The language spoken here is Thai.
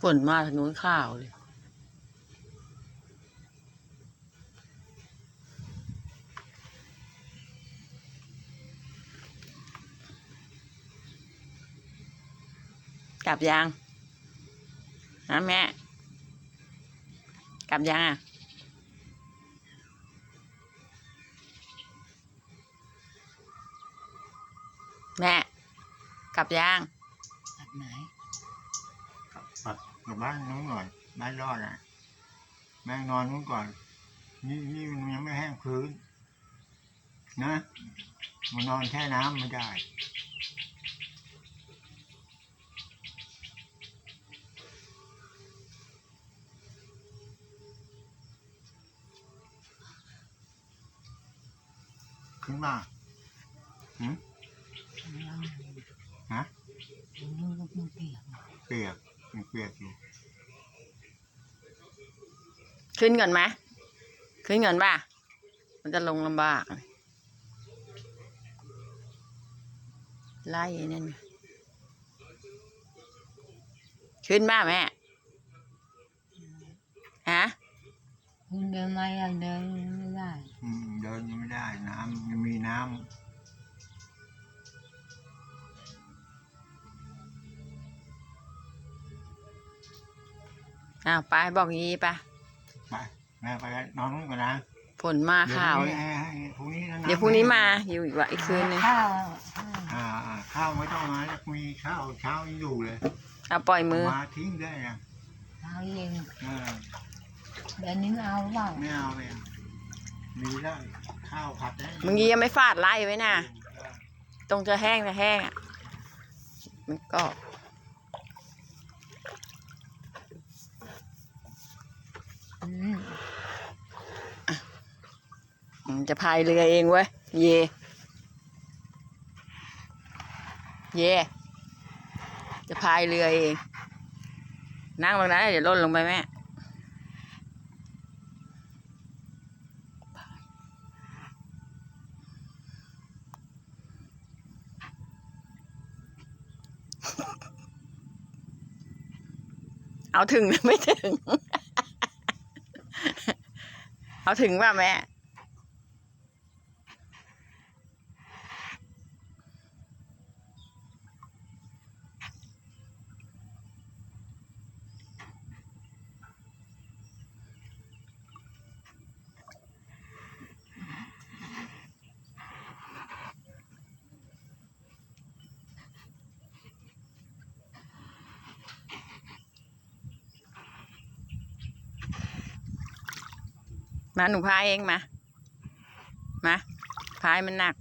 ฝนมาทางนู้นข่าวเลยกลับยังนะแม่ กลับยังอะแม่ กลับยังตัดไหน กับบ้านนู้นก่อนบ้านรอดอะ แม่งนอนนู้นก่อน นี่นี่มันยังไม่แห้งพื้น นะมันนอนแช่น้ำไม่ได้ขึ้นมาหืมข้างล่างฮะตรงนู้นก็เพิ่งเปียก เปียกยังเปียกอยู่ขึ้นก่อนไหมขึ้นก่อนป่ะ มันจะลงลำบาก ไล่นั่นไงขึ้นมาแม่ ฮะคุณเดินไหมอะเดินไม่ได้ อืมเดินยังไม่ได้น้ำยังมีน้ อ้าวไปบอกยีไปำไปแม่ไปนอนนู้นก่อนนะฝนมาข่าว เดี๋เลยวยพรุ่งนี้ให้ให้เดี๋ยวพรุ่งนี้มาอยู่อีกว่าอีกคืนนึงข้าวข้าวอ่าอ่าข้าวไม่ต้องมาแล้วมีข้าวเช้ายังอยู่เลย เอาปล่อยมือ มาทิ้งได้ยังข้าวเย็นเออเดี๋ยวนี้เอาหรือเปล่าไม่เอาเลยอะมีแล้วข้าวผัดได้มึงยียังไม่ฟาดไล่ไว้นะตรงจะแห้งจะแห้งอะ มันก็ อืม มัน จะพายเรือเองเว้ย เย เย จะพายเรือเอง นั่งตรงนั้นเดี๋ยวล่นลงไปแม่เอาถึงหรือไม่ถึง เอาถึงป่ะแม่ มาหนูพายเองมา มาพายมันหนัก